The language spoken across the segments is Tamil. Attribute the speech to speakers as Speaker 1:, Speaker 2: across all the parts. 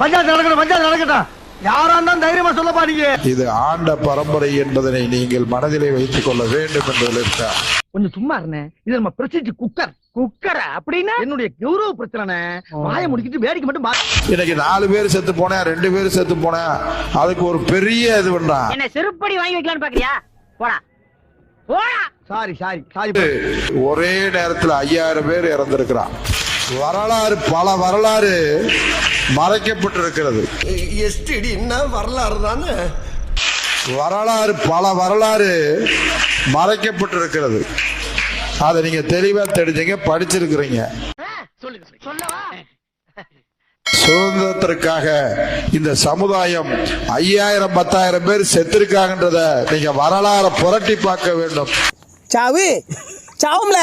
Speaker 1: பஞ்சாயத்து நடக்கட்டும் பஞ்சாயத்து நடக்கட்டும். யாரா இருந்தாலும் தைரியமா சொல்லப்பா நீங்க.
Speaker 2: இது ஆண்ட பரம்பரை என்பதனை நீங்கள் மனதிலே வைத்துக் கொள்ள வேண்டும் என்பதில் இருக்கா
Speaker 1: கொஞ்சம் சும்மா இருந்தேன் இது நம்ம பிரசித்தி குக்கர். குக்கர் அப்படின்னா? என்னுடைய கௌரவ பிரச்சனை வாயை முடிக்கிட்டு வேடிக்கை மட்டும்
Speaker 2: இன்னைக்கு நாலு பேர் செத்து போனேன் ரெண்டு பேர் செத்து போனேன் அதுக்கு ஒரு பெரிய இது பண்றான்
Speaker 3: என்ன செருப்படி வாங்கி வைக்கலாம்னு பாக்குறியா? போடா. போடா.
Speaker 1: சாரி சாரி சாரி
Speaker 2: ஒரே நேரத்தில் ஐயாயிரம் பேர் இறந்திருக்கிறான். வரலாறு பல வரலாறு மறைக்கப்பட்டிருக்கிறது.
Speaker 4: எஸ்டிடின்னா வரலாறு தானே?
Speaker 2: வரலாறு பல வரலாறு மறைக்கப்பட்டிருக்கிறது. அதை நீங்க தெளிவா தெரிஞ்சீங்க படிச்சிருக்கிறீங்க.
Speaker 3: சொல்லவா?
Speaker 2: சுதந்திரத்திற்காக இந்த சமுதாயம் ஐயாயிரம் பத்தாயிரம் பேர் செத்திருக்காங்கன்றத நீங்க வரலாறு புரட்டி பார்க்க வேண்டும்.
Speaker 5: சாவு. சாவும்ல.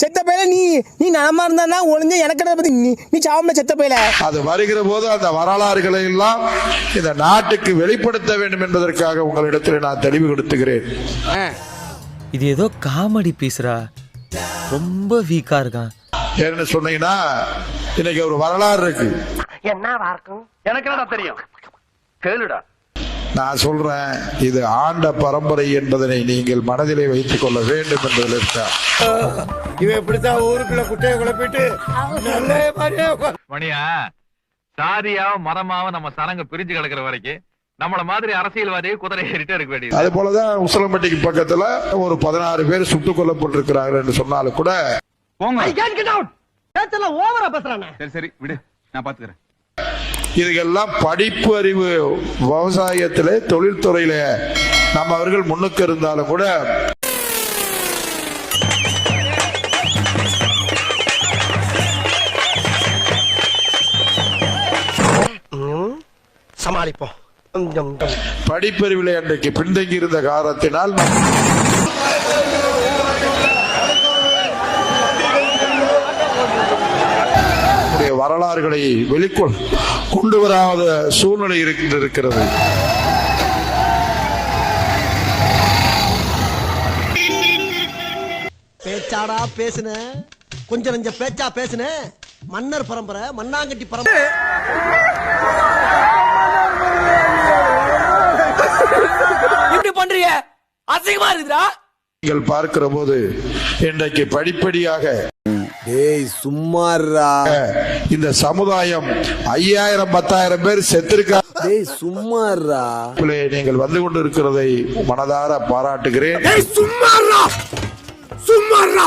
Speaker 5: செத்த பையில நீ நீ நலமா இருந்தா ஒளிஞ்ச எனக்கு பத்தி நீ நீ சாவும்ல செத்த பையில.
Speaker 2: அது வருகிற போது அந்த வரலாறுகளை எல்லாம் இந்த நாட்டுக்கு வெளிப்படுத்த வேண்டும் என்பதற்காக உங்களிடத்தில் நான் தெளிவு கொடுத்துகிறேன்.
Speaker 6: இது ஏதோ காமெடி பீஸ்ரா. ரொம்ப வீக்கா இருக்கான்.
Speaker 2: ஏன்னு சொன்னீங்கன்னா இன்னைக்கு ஒரு வரலாறு இருக்கு.
Speaker 3: என்னவா இருக்கும்?
Speaker 1: எனக்கு என்னடா தெரியும்? கேளுடா.
Speaker 2: நான் சொல்றேன் இது ஆண்ட பரம்பரை என்பதனை நீங்கள் மனதிலே வைத்துக் கொள்ள வேண்டும் என்பதில் இருக்கா
Speaker 4: இவன் இப்படித்தான் ஊருக்குள்ள குட்டையை குழப்பிட்டு நல்ல மாதிரியே
Speaker 7: மணியா சாதியாவும் மரமாவும் நம்ம சனங்க பிரிஞ்சு கிடக்குற வரைக்கும் நம்மள மாதிரி அரசியல்வாதியை குதிரை ஏறிட்டே இருக்க வேண்டியது
Speaker 2: அது போலதான் உசலம்பட்டிக்கு பக்கத்துல ஒரு பதினாறு பேர் சுட்டுக் கொல்லப்பட்டிருக்கிறார்கள் என்று சொன்னாலும் கூட
Speaker 1: ஐ கேன் கெட் அவுட் பேச்செல்லாம் ஓவரா பேசுறானே.
Speaker 7: சரி சரி விடு. நான் பாத்துக்கிறேன்.
Speaker 2: இதுக்கெல்லாம் படிப்பு அறிவு விவசாயத்திலே தொழில்துறையில நம்ம அவர்கள் முன்னுக்கு இருந்தாலும் கூட
Speaker 4: சமாளிப்போம்.
Speaker 2: படிப்பறிவிலே அன்றைக்கு பின்தங்கி இருந்த காரணத்தினால் வரலாறுகளை வெளிக்கொள் கொண்டு வராத சூழ்நிலை இருக்கின்றிருக்கிறது
Speaker 4: பேச்சாடா பேசுன. கொஞ்சம் நெஞ்ச பேச்சா பேசுன. மன்னர் பரம்பரை மண்ணாங்கட்டி பரம்பரை.
Speaker 5: இப்படி பண்றீங்க அசிங்கமா இருக்குதா
Speaker 2: நீங்கள் பார்க்கிற போது இன்றைக்கு படிப்படியாக இந்த சமுதாயம் ஐயாயிரம் பத்தாயிரம் பேர் செத்திருக்கா
Speaker 4: சும்மாறா
Speaker 2: நீங்கள் வந்து கொண்டு இருக்கிறதை மனதார பாராட்டுகிறேன்.
Speaker 4: சும்மாறா சும்மாறா